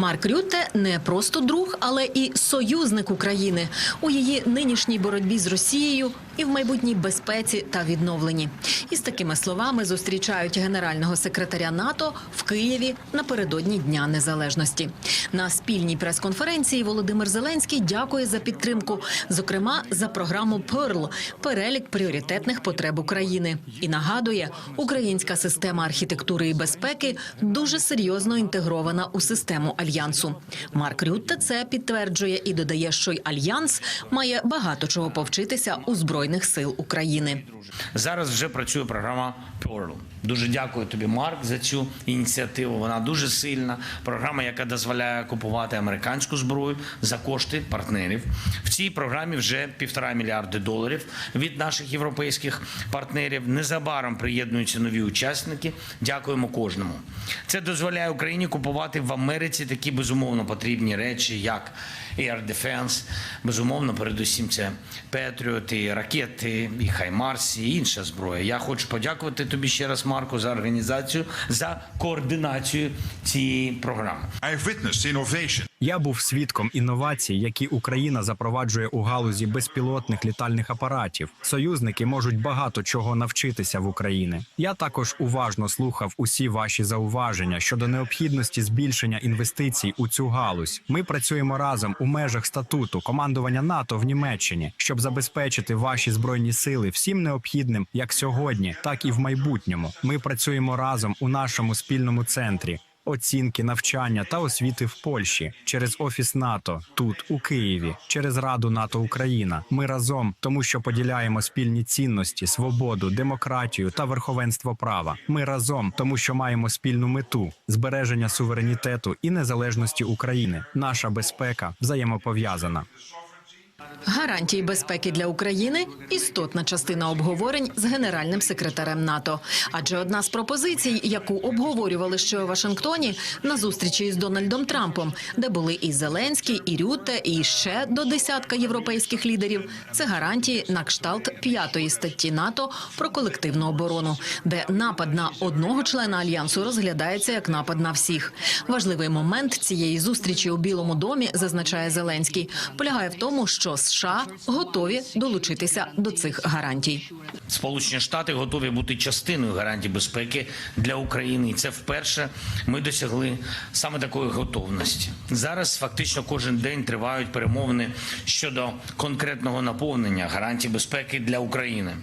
Марк Рютте не просто друг, але і союзник України. У її нинішній боротьбі з Росією і в майбутній безпеці та відновленні. Із такими словами зустрічають генерального секретаря НАТО в Києві напередодні Дня Незалежності. На спільній прес-конференції Володимир Зеленський дякує за підтримку, зокрема за програму Перл перелік пріоритетних потреб України. І нагадує, українська система архітектури і безпеки дуже серйозно інтегрована у систему альянсу. Марк Рютте це підтверджує і додає, що й альянс має багато чого повчитися у збройних сил України. Зараз вже працює програма Pearl. Дуже дякую тобі, Марк, за цю ініціативу. Вона дуже сильна. Програма, яка дозволяє купувати американську зброю за кошти партнерів. В цій програмі вже півтора мільярди доларів від наших європейських партнерів. Незабаром приєднуються нові учасники. Дякуємо кожному. Це дозволяє Україні купувати в Америці такі безумовно потрібні речі, як Air Defense, безумовно, передусім це Петріоти, ракети, і Хаймарс, і інша зброя. Я хочу подякувати тобі ще раз, Марко, за організацію, за координацію цієї програми. I've witnessed innovation. Я був свідком інновацій, які Україна запроваджує у галузі безпілотних літальних апаратів. Союзники можуть багато чого навчитися в Україні. Я також уважно слухав усі ваші зауваження щодо необхідності збільшення інвестицій у цю галузь. Ми працюємо разом у межах статуту командування НАТО в Німеччині, щоб забезпечити ваші збройні сили всім необхідним як сьогодні, так і в майбутньому. Ми працюємо разом у нашому спільному центрі оцінки, навчання та освіти в Польщі через офіс НАТО тут у Києві, через Раду НАТО Україна. Ми разом, тому що поділяємо спільні цінності, свободу, демократію та верховенство права. Ми разом, тому що маємо спільну мету збереження суверенітету і незалежності України. Наша безпека взаємопов'язана. Гарантії безпеки для України істотна частина обговорень з генеральним секретарем НАТО. Адже одна з пропозицій, яку обговорювали ще у Вашингтоні на зустрічі із Дональдом Трампом, де були і Зеленський, і Рютте, і ще до десятка європейських лідерів, це гарантії на кшталт п'ятої статті НАТО про колективну оборону, де напад на одного члена альянсу розглядається як напад на всіх. Важливий момент цієї зустрічі у Білому домі зазначає Зеленський, полягає в тому, що США готові долучитися до цих гарантій. Сполучені Штати готові бути частиною гарантій безпеки для України, і це вперше ми досягли саме такої готовності. Зараз фактично кожен день тривають перемовини щодо конкретного наповнення гарантій безпеки для України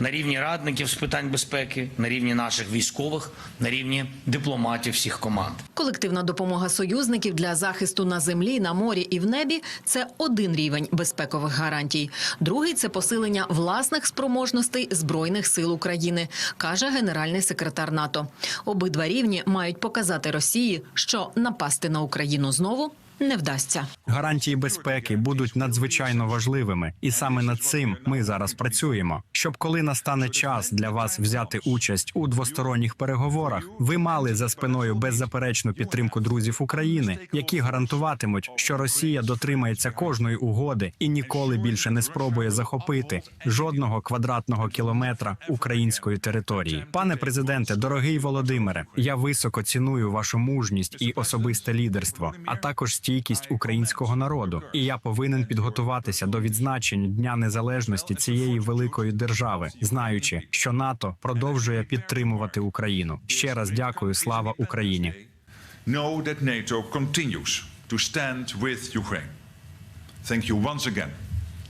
на рівні радників з питань безпеки, на рівні наших військових, на рівні дипломатів всіх команд. Колективна допомога союзників для захисту на землі, на морі і в небі це один рівень безпекових гарантій. Другий це посилення власних спроможностей збройних сил України, каже генеральний секретар НАТО. Обидва рівні мають показати Росії, що напасти на Україну знову не вдасться. Гарантії безпеки будуть надзвичайно важливими, і саме над цим ми зараз працюємо. Щоб коли настане час для вас взяти участь у двосторонніх переговорах, ви мали за спиною беззаперечну підтримку друзів України, які гарантуватимуть, що Росія дотримається кожної угоди і ніколи більше не спробує захопити жодного квадратного кілометра української території. Пане президенте, дорогий Володимире, я високо ціную вашу мужність і особисте лідерство, а також стійкість українського народу. І я повинен підготуватися до відзначення Дня Незалежності цієї великої держави, знаючи, що НАТО продовжує підтримувати Україну. Ще раз дякую. Слава Україні! Know that NATO continues to stand with Ukraine. Thank you once again.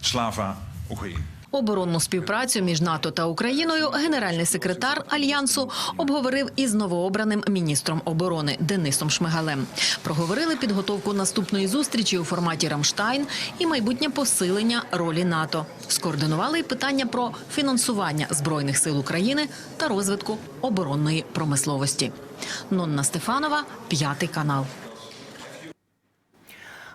Slava Ukraine. Оборонну співпрацю між НАТО та Україною генеральний секретар альянсу обговорив із новообраним міністром оборони Денисом Шмигалем. Проговорили підготовку наступної зустрічі у форматі Рамштайн і майбутнє посилення ролі НАТО. Скоординували питання про фінансування збройних сил України та розвитку оборонної промисловості. Нонна Стефанова, п'ятий канал.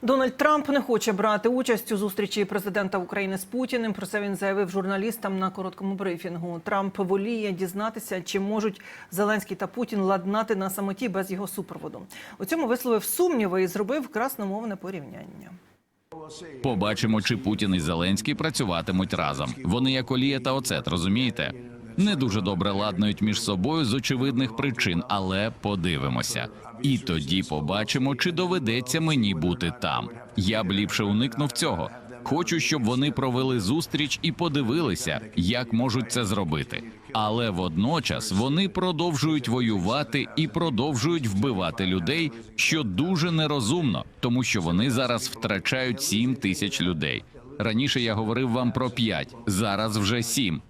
Дональд Трамп не хоче брати участь у зустрічі президента України з Путіним. Про це він заявив журналістам на короткому брифінгу. Трамп воліє дізнатися, чи можуть Зеленський та Путін ладнати на самоті без його супроводу. У цьому висловив сумніви і зробив красномовне порівняння. Побачимо, чи Путін і Зеленський працюватимуть разом. Вони як олія та оцет, розумієте? Не дуже добре ладнають між собою з очевидних причин, але подивимося. І тоді побачимо, чи доведеться мені бути там. Я б ліпше уникнув цього. Хочу, щоб вони провели зустріч і подивилися, як можуть це зробити. Але водночас вони продовжують воювати і продовжують вбивати людей, що дуже нерозумно, тому що вони зараз втрачають 7 тисяч людей. Раніше я говорив вам про 5, зараз вже 7.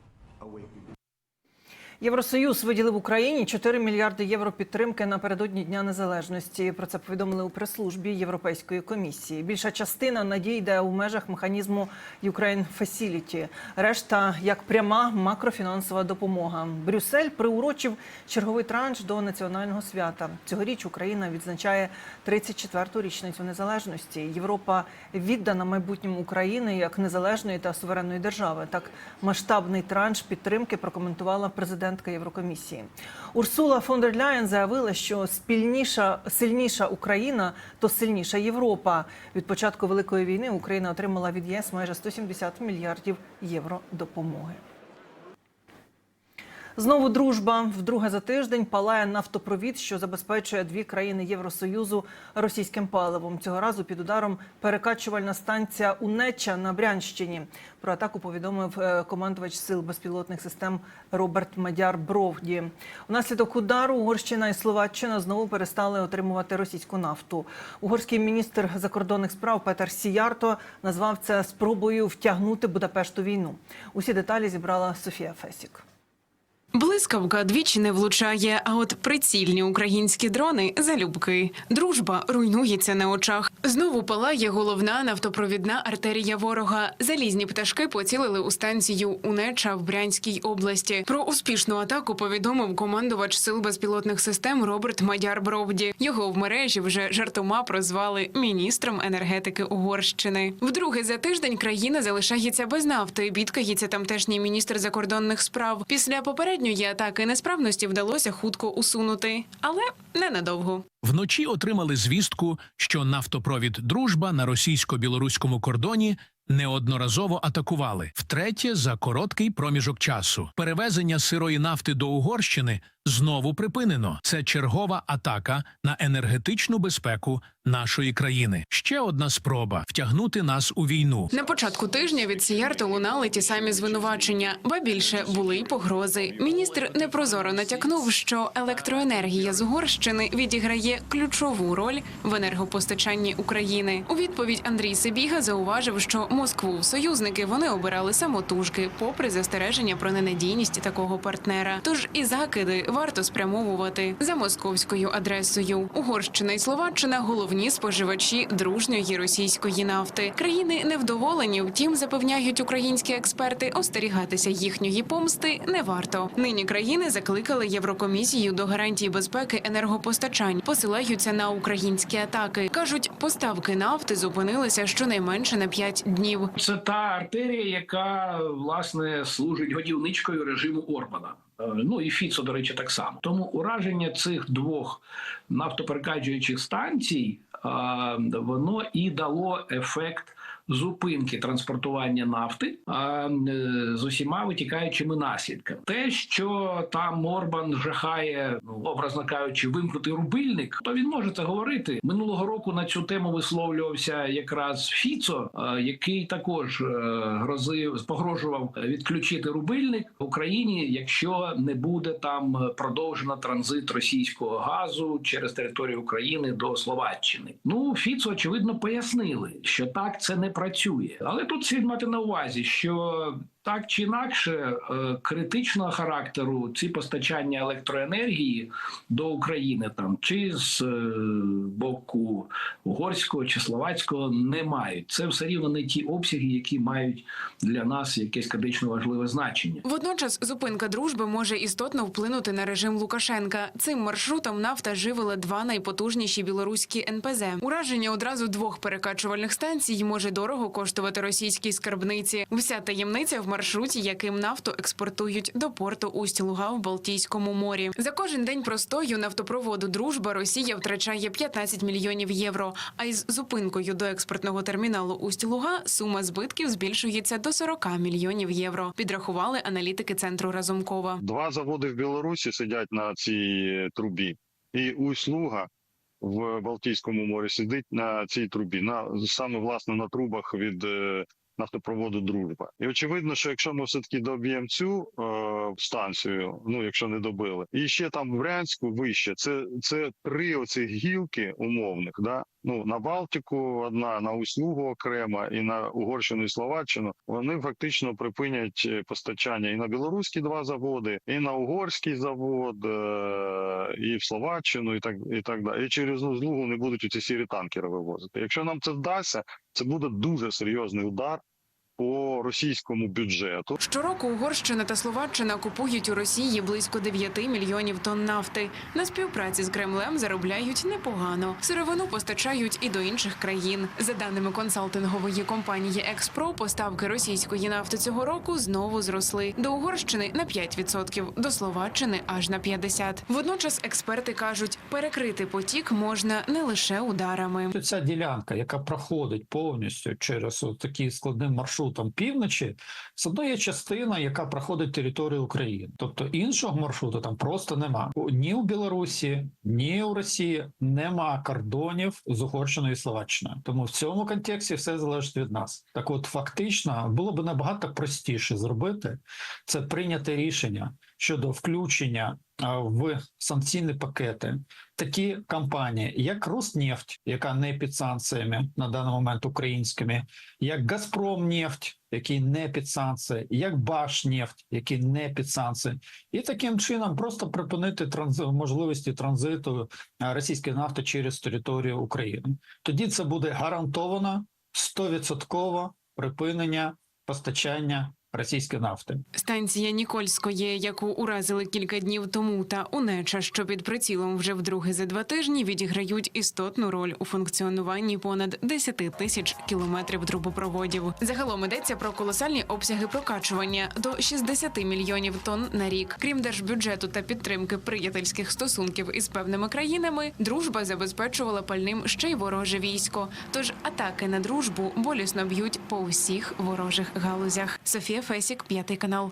Євросоюз виділив Україні 4 мільярди євро підтримки напередодні Дня Незалежності. Про це повідомили у прес-службі Європейської комісії. Більша частина надійде у межах механізму Ukraine Facility. Решта як пряма макрофінансова допомога. Брюссель приурочив черговий транш до національного свята. Цьогоріч Україна відзначає 34-ту річницю незалежності. Європа віддана майбутньому України як незалежної та суверенної держави. Так масштабний транш підтримки прокоментувала президентка Єврокомісії. Урсула фон дер Ляєн заявила, що спільніша сильніша Україна то сильніша Європа. Від початку великої війни Україна отримала від ЄС майже 170 мільярдів євро допомоги. Знову дружба. Вдруге за тиждень палає нафтопровід, що забезпечує дві країни Євросоюзу російським паливом. Цього разу під ударом перекачувальна станція Унеча на Брянщині. Про атаку повідомив е, командувач сил безпілотних систем Роберт Мадяр Бровді. Унаслідок удару Угорщина і Словаччина знову перестали отримувати російську нафту. Угорський міністр закордонних справ Петер Сіярто назвав це спробою втягнути Будапешт у війну. Усі деталі зібрала Софія Фесік. Блискавка двічі не влучає, а от прицільні українські дрони залюбки. Дружба руйнується на очах. Знову палає головна нафтопровідна артерія ворога. Залізні пташки поцілили у станцію Унеча в Брянській області. Про успішну атаку повідомив командувач сил безпілотних систем Роберт Мадяр Бровді. Його в мережі вже жартома прозвали міністром енергетики Угорщини. Вдруге за тиждень країна залишається без нафти. Бідкається тамтешній міністр закордонних справ. Після попередньої атаки несправності вдалося хутко усунути, але ненадовго. Вночі отримали звістку, що нафтопровід Дружба на російсько-білоруському кордоні неодноразово атакували втретє за короткий проміжок часу. Перевезення сирої нафти до Угорщини знову припинено. Це чергова атака на енергетичну безпеку нашої країни. Ще одна спроба втягнути нас у війну. На початку тижня від Сіярто лунали ті самі звинувачення, ба більше були й погрози. Міністр непрозоро натякнув, що електроенергія з Угорщини відіграє ключову роль в енергопостачанні України. У відповідь Андрій Сибіга зауважив, що Москву союзники вони обирали самотужки, попри застереження про ненадійність такого партнера. Тож і закиди варто спрямовувати за московською адресою. Угорщина і Словаччина головні споживачі дружньої російської нафти. Країни невдоволені, втім запевняють українські експерти, остерігатися їхньої помсти не варто. Нині країни закликали Єврокомісію до гарантій безпеки енергопостачань, посилаються на українські атаки. кажуть, поставки нафти зупинилися щонайменше на 5 днів. Це та артерія, яка власне служить годівничкою режиму Орбана. Е, Ну і Фіцо, до речі, так само. Тому ураження цих двох нафтоперекачуючих станцій е, воно і дало ефект зупинки транспортування нафти а, е, з усіма витікаючими наслідками. Те, що там Орбан жахає, ну образно кажучи, вимкнути рубильник, то він може це говорити минулого року. На цю тему висловлювався якраз Фіцо, е, який також е, грозив погрожував відключити рубильник в Україні, якщо не буде там продовжено транзит російського газу через територію України до Словаччини. Ну Фіцо очевидно пояснили, що так це не працює, але тут слід мати на увазі, що так чи інакше е, критичного характеру ці постачання електроенергії до України там чи з е, боку угорського чи словацького не мають. Це все рівно не ті обсяги, які мають для нас якесь критично важливе значення. Водночас зупинка дружби може істотно вплинути на режим Лукашенка. Цим маршрутом нафта живила два найпотужніші білоруські НПЗ. Ураження одразу двох перекачувальних станцій може дорого коштувати російській скарбниці. Вся таємниця в маршруті, яким нафту експортують до порту Усть-Луга в Балтійському морі. За кожен день простою нафтопроводу Дружба Росія втрачає 15 мільйонів євро. А із зупинкою до експортного терміналу Усть-Луга сума збитків збільшується до 40 мільйонів євро. Підрахували аналітики центру Разумкова. Два заводи в Білорусі сидять на цій трубі, і услуга в Балтійському морі сидить на цій трубі, на саме власне на трубах від е, нафтопроводу Дружба. І очевидно, що якщо ми все таки доб'ємо цю е, станцію, ну якщо не добили, і ще там в Брянську вище, це, це три оці гілки умовних, да. Ну на Балтику одна, на услугу окрема і на Угорщину і Словаччину. Вони фактично припинять е, постачання і на білоруські два заводи, і на угорський завод, е, і в Словаччину, і так і так далі. І через услугу не будуть ці сірі танкери вивозити. Якщо нам це вдасться, це буде дуже серйозний удар по російському бюджету. Щороку Угорщина та Словаччина купують у Росії близько 9 мільйонів тонн нафти. На співпраці з Кремлем заробляють непогано. Сировину постачають і до інших країн. За даними консалтингової компанії Експро, поставки російської нафти цього року знову зросли до Угорщини на 5%, до Словаччини аж на 50%. Водночас експерти кажуть, перекрити потік можна не лише ударами. Ця ділянка, яка проходить повністю через от такий складним маршрутом півночі, все одно є частина, яка проходить територію України. Тобто іншого маршруту там просто нема. Ні у Білорусі, ні у Росії нема кордонів з Угорщиною і Словаччиною. Тому в цьому контексті все залежить від нас. Так, от фактично було б набагато простіше зробити це прийняти рішення щодо включення в санкційні пакети такі компанії, як Роснефть, яка не під санкціями на даний момент українськими, як Газпромнефть, який не під санкції, як Башнефть, який не під санкції, і таким чином просто припинити транз... можливості транзиту російської нафти через територію України. Тоді це буде гарантовано 100% припинення постачання російської нафти. Станція Нікольської, яку уразили кілька днів тому, та Унеча, що під прицілом вже вдруге за два тижні, відіграють істотну роль у функціонуванні понад 10 тисяч кілометрів трубопроводів. Загалом йдеться про колосальні обсяги прокачування до 60 мільйонів тонн на рік. Крім держбюджету та підтримки приятельських стосунків із певними країнами, дружба забезпечувала пальним ще й вороже військо. Тож атаки на дружбу болісно б'ють по усіх ворожих галузях. Софія Фесік, п'ятий канал.